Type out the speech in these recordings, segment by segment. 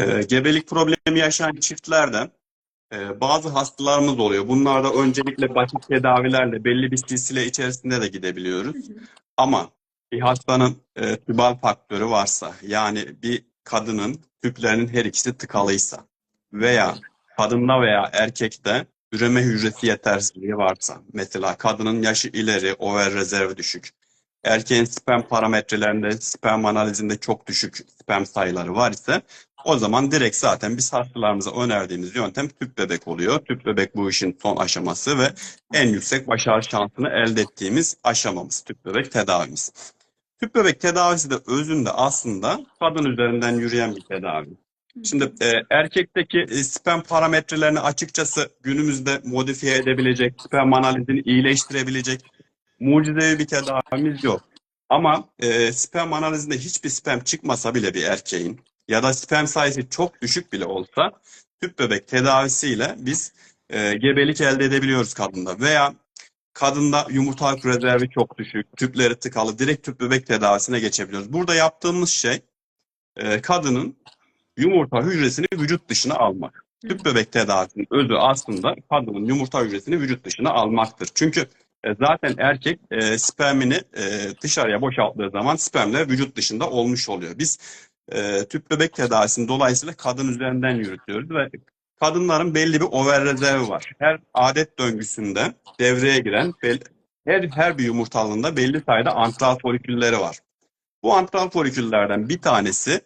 Ee, gebelik problemi yaşayan çiftlerde e, bazı hastalarımız oluyor. Bunlarda öncelikle basit tedavilerle belli bir silsile içerisinde de gidebiliyoruz. Ama bir hastanın e, tübal faktörü varsa yani bir kadının tüplerinin her ikisi tıkalıysa veya kadında veya erkekte üreme hücresi yetersizliği varsa mesela kadının yaşı ileri, over rezervi düşük, erkeğin sperm parametrelerinde, sperm analizinde çok düşük sperm sayıları var ise o zaman direkt zaten biz hastalarımıza önerdiğimiz yöntem tüp bebek oluyor. Tüp bebek bu işin son aşaması ve en yüksek başarı şansını elde ettiğimiz aşamamız tüp bebek tedavimiz. Tüp bebek tedavisi de özünde aslında kadın üzerinden yürüyen bir tedavi. Şimdi e, erkekteki e, sperm parametrelerini açıkçası günümüzde modifiye edebilecek, sperm analizini iyileştirebilecek mucizevi bir tedavimiz yok. Ama e, sperm analizinde hiçbir sperm çıkmasa bile bir erkeğin ya da sperm sayısı çok düşük bile olsa tüp bebek tedavisiyle biz e, gebelik elde edebiliyoruz kadında. Veya kadında yumurtalık rezervi çok düşük, tüpleri tıkalı, direkt tüp bebek tedavisine geçebiliyoruz. Burada yaptığımız şey e, kadının yumurta hücresini vücut dışına almak. Tüp bebek tedavisinin özü aslında kadının yumurta hücresini vücut dışına almaktır. Çünkü e, zaten erkek e, spermini e, dışarıya boşalttığı zaman spermler vücut dışında olmuş oluyor. Biz e, tüp bebek tedavisini dolayısıyla kadın üzerinden yürütüyoruz ve kadınların belli bir over rezervi var. Her adet döngüsünde devreye giren bel- her her bir yumurtalığında belli sayıda antral folikülleri var. Bu antral foliküllerden bir tanesi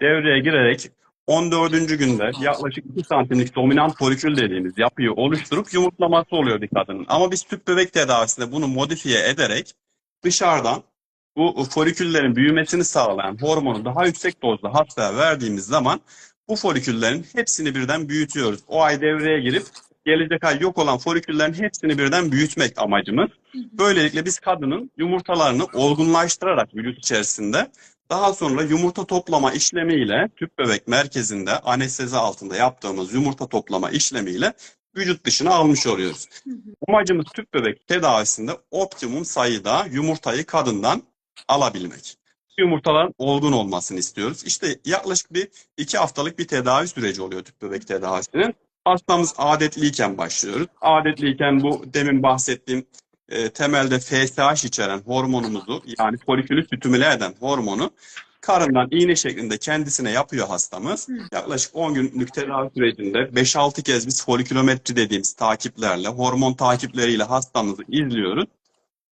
devreye girerek 14. günde yaklaşık 2 santimlik dominant folikül dediğimiz yapıyı oluşturup yumurtlaması oluyor bir kadının. Ama biz tüp bebek tedavisinde bunu modifiye ederek dışarıdan bu foliküllerin büyümesini sağlayan hormonu daha yüksek dozda hastaya verdiğimiz zaman bu foliküllerin hepsini birden büyütüyoruz. O ay devreye girip gelecek ay yok olan foliküllerin hepsini birden büyütmek amacımız. Böylelikle biz kadının yumurtalarını olgunlaştırarak vücut içerisinde daha sonra yumurta toplama işlemiyle tüp bebek merkezinde anestezi altında yaptığımız yumurta toplama işlemiyle vücut dışına almış oluyoruz. Amacımız tüp bebek tedavisinde optimum sayıda yumurtayı kadından alabilmek. Yumurtaların olgun olmasını istiyoruz. İşte yaklaşık bir iki haftalık bir tedavi süreci oluyor tüp bebek tedavisinin. Hastamız adetliyken başlıyoruz. Adetliyken bu demin bahsettiğim e, temelde FSH içeren hormonumuzu yani folikülü stimüle eden hormonu karından iğne şeklinde kendisine yapıyor hastamız. Yaklaşık 10 günlük tedavi sürecinde 5-6 kez biz folikülometri dediğimiz takiplerle, hormon takipleriyle hastamızı izliyoruz.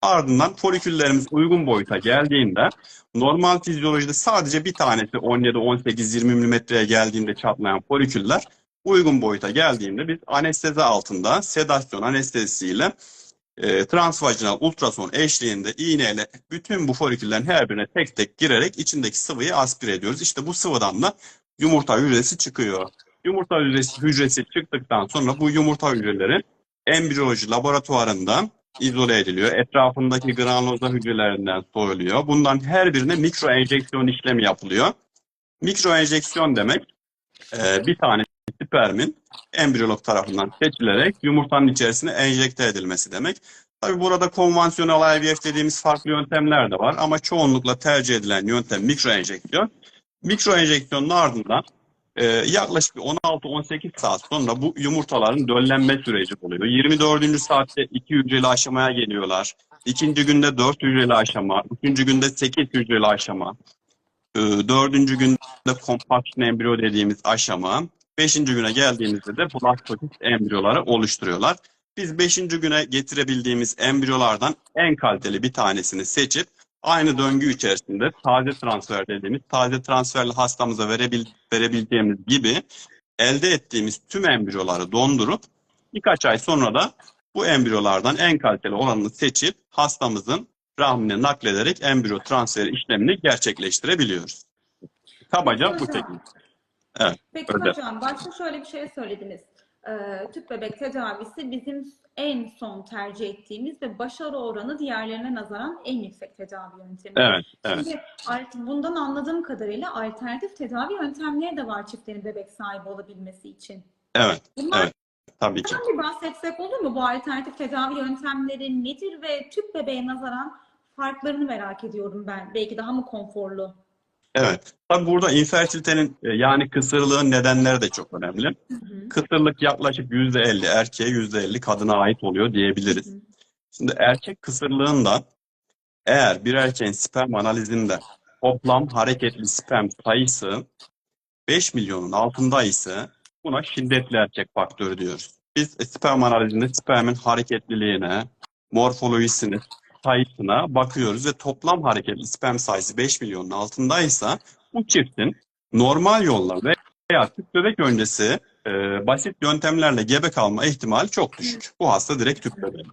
Ardından foliküllerimiz uygun boyuta geldiğinde normal fizyolojide sadece bir tanesi 17, 18, 20 milimetreye geldiğinde çatlayan foliküller uygun boyuta geldiğinde biz anestezi altında sedasyon anestezisiyle e, transvajinal ultrason eşliğinde iğneyle bütün bu foliküllerin her birine tek tek girerek içindeki sıvıyı aspire ediyoruz. İşte bu sıvıdan da yumurta hücresi çıkıyor. Yumurta hücresi, hücresi çıktıktan sonra bu yumurta hücreleri embriyoloji laboratuvarında izole ediliyor. Etrafındaki granuloza hücrelerinden soyuluyor. Bundan her birine mikro enjeksiyon işlemi yapılıyor. Mikro enjeksiyon demek e, bir tane spermin embriyolog tarafından seçilerek yumurtanın içerisine enjekte edilmesi demek. Tabi burada konvansiyonel IVF dediğimiz farklı yöntemler de var ama çoğunlukla tercih edilen yöntem mikro enjeksiyon. Mikro enjeksiyonun ardından e, yaklaşık bir 16-18 saat sonra bu yumurtaların döllenme süreci oluyor. 24. saatte 2 hücreli aşamaya geliyorlar. İkinci günde 4 hücreli aşama, üçüncü günde 8 hücreli aşama, e, dördüncü günde kompaksiyon embriyo dediğimiz aşama, beşinci güne geldiğimizde de blastosit embriyoları oluşturuyorlar. Biz beşinci güne getirebildiğimiz embriyolardan en kaliteli bir tanesini seçip aynı döngü içerisinde taze transfer dediğimiz taze transferli hastamıza verebil, verebileceğimiz gibi elde ettiğimiz tüm embriyoları dondurup birkaç ay sonra da bu embriyolardan en kaliteli olanını seçip hastamızın rahmine naklederek embriyo transferi işlemini gerçekleştirebiliyoruz. Kabaca bu teknik. Evet, Peki öyle. hocam başta şöyle bir şey söylediniz. Ee, tüp bebek tedavisi bizim en son tercih ettiğimiz ve başarı oranı diğerlerine nazaran en yüksek tedavi yöntemi. Evet, evet. Şimdi bundan anladığım kadarıyla alternatif tedavi yöntemleri de var çiftlerin bebek sahibi olabilmesi için. Evet, Bunlar evet. Tabii ki. bir bahsetsek olur mu? Bu alternatif tedavi yöntemleri nedir ve tüp bebeğe nazaran farklarını merak ediyorum ben. Belki daha mı konforlu? Evet. Tabii burada infertilitenin e, yani kısırlığın nedenleri de çok önemli. Hı hı. Kısırlık yaklaşık %50 erkeğe %50 kadına ait oluyor diyebiliriz. Hı hı. Şimdi erkek kısırlığında eğer bir erkeğin sperm analizinde toplam hareketli sperm sayısı 5 milyonun altında ise buna şiddetli erkek faktörü diyoruz. Biz sperm analizinde spermin hareketliliğine, morfolojisine, sayısına bakıyoruz ve toplam hareketli sperm sayısı 5 milyonun altındaysa bu çiftin normal yollarla veya tüp bebek öncesi e, basit yöntemlerle gebe kalma ihtimali çok düşük. Bu hasta direkt tüp bebeği.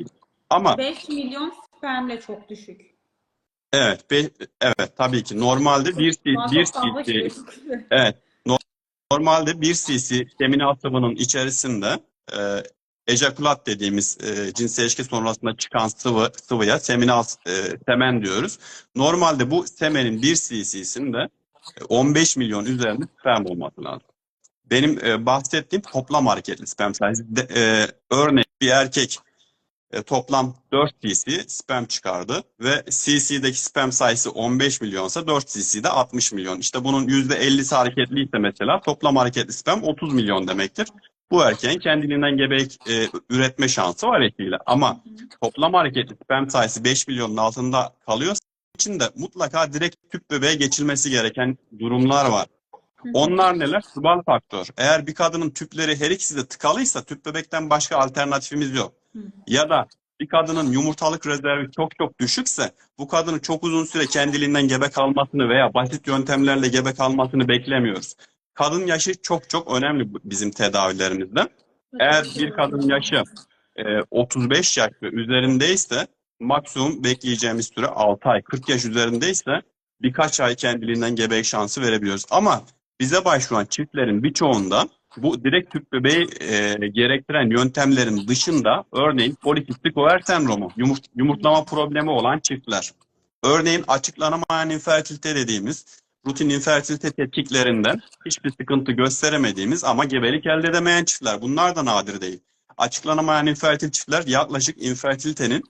Ama 5 milyon spermle çok düşük. evet, be- evet tabii ki normalde 1 Daha bir çok fazla cc. Evet. no- Normalde 1 cc semina sıvının içerisinde e, ejakulat dediğimiz e, cinsel ilişki sonrasında çıkan sıvı sıvıya seminal e, semen diyoruz. Normalde bu semenin 1 cc'sinde e, 15 milyon üzerinde sperm olması lazım. Benim e, bahsettiğim toplam hareketli sperm sayısı. De, e, örneğin bir erkek e, toplam 4 cc sperm çıkardı ve cc'deki sperm sayısı 15 milyonsa 4 cc'de 60 milyon. İşte bunun %50'si hareketliyse mesela toplam hareketli sperm 30 milyon demektir. Bu erkeğin kendiliğinden gebelik e, üretme şansı var etiyle. Ama toplam hareketli sperm sayısı 5 milyonun altında kalıyorsa için de mutlaka direkt tüp bebeğe geçilmesi gereken durumlar var. Onlar neler? Subal faktör. Eğer bir kadının tüpleri her ikisi de tıkalıysa tüp bebekten başka alternatifimiz yok. Ya da bir kadının yumurtalık rezervi çok çok düşükse bu kadının çok uzun süre kendiliğinden gebe kalmasını veya basit yöntemlerle gebe kalmasını beklemiyoruz. Kadın yaşı çok çok önemli bizim tedavilerimizde. Eğer bir kadın yaşı e, 35 yaş ve üzerindeyse maksimum bekleyeceğimiz süre 6 ay. 40 yaş üzerindeyse birkaç ay kendiliğinden gebelik şansı verebiliyoruz. Ama bize başvuran çiftlerin birçoğunda bu direkt tüp bebeği e, gerektiren yöntemlerin dışında örneğin polikistik over sendromu, yumurt, yumurtlama problemi olan çiftler. Örneğin açıklanamayan infertilite dediğimiz rutin infertilite tetkiklerinden hiçbir sıkıntı gösteremediğimiz ama gebelik elde edemeyen çiftler. Bunlar da nadir değil. Açıklanamayan infertil çiftler yaklaşık infertilitenin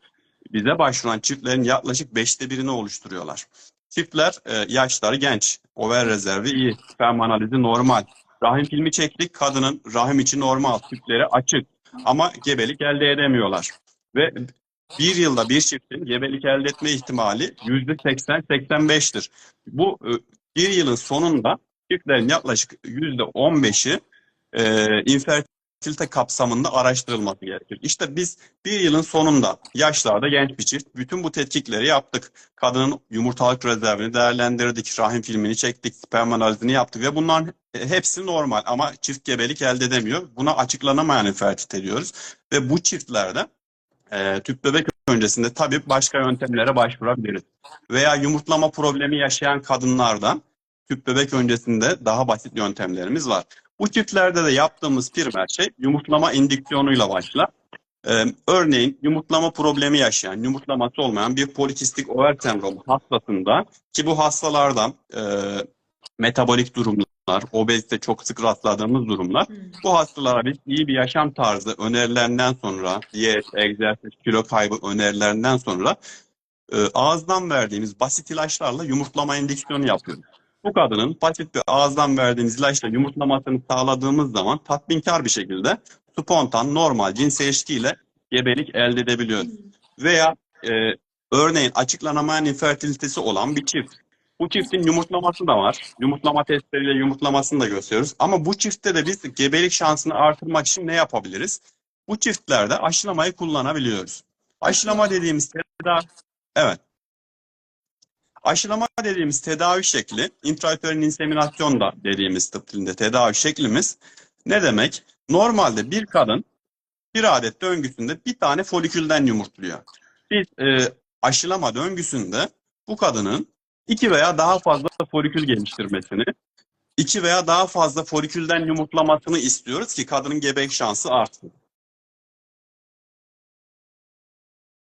bize başvuran çiftlerin yaklaşık beşte birini oluşturuyorlar. Çiftler e, yaşları genç, over rezervi iyi, sperm analizi normal. Rahim filmi çektik, kadının rahim içi normal, tüpleri açık ama gebelik elde edemiyorlar. Ve bir yılda bir çiftin gebelik elde etme ihtimali yüzde 80-85'tir. Bu e, bir yılın sonunda çiftlerin yaklaşık yüzde 15'i e, infertilite kapsamında araştırılması gerekir. İşte biz bir yılın sonunda yaşlarda genç bir çift bütün bu tetkikleri yaptık. Kadının yumurtalık rezervini değerlendirdik, rahim filmini çektik, sperm analizini yaptık ve bunların hepsi normal ama çift gebelik elde edemiyor. Buna açıklanamayan infertilite diyoruz. Ve bu çiftlerde e, tüp bebek öncesinde tabii başka yöntemlere başvurabiliriz. Veya yumurtlama problemi yaşayan kadınlardan tüp bebek öncesinde daha basit yöntemlerimiz var. Bu çiftlerde de yaptığımız primer şey yumurtlama indüksiyonuyla başlar. Ee, örneğin yumurtlama problemi yaşayan, yumurtlaması olmayan bir polikistik over sendromu hastasında ki bu hastalarda e, metabolik durumlar, obezite çok sık rastladığımız durumlar. Hı. Bu hastalara biz iyi bir yaşam tarzı önerilerinden sonra, diyet, egzersiz, kilo kaybı önerilerinden sonra e, ağızdan verdiğimiz basit ilaçlarla yumurtlama indüksiyonu yapıyoruz. Bu kadının basit bir ağızdan verdiğimiz ilaçla yumurtlamasını sağladığımız zaman tatminkar bir şekilde spontan, normal cinsel ilişkiyle gebelik elde edebiliyoruz. Veya e, örneğin açıklanamayan infertilitesi olan bir çift. Bu çiftin yumurtlaması da var. Yumurtlama testleriyle yumurtlamasını da gösteriyoruz. Ama bu çiftte de biz gebelik şansını artırmak için ne yapabiliriz? Bu çiftlerde aşılamayı kullanabiliyoruz. Aşılama dediğimiz tedavi, evet. Aşılama dediğimiz tedavi şekli, intrauterin inseminasyon da dediğimiz tıp dilinde tedavi şeklimiz ne demek? Normalde bir kadın bir adet döngüsünde bir tane folikülden yumurtluyor. Biz e, aşılama döngüsünde bu kadının iki veya daha fazla folikül geliştirmesini, iki veya daha fazla folikülden yumurtlamasını istiyoruz ki kadının gebelik şansı artsın.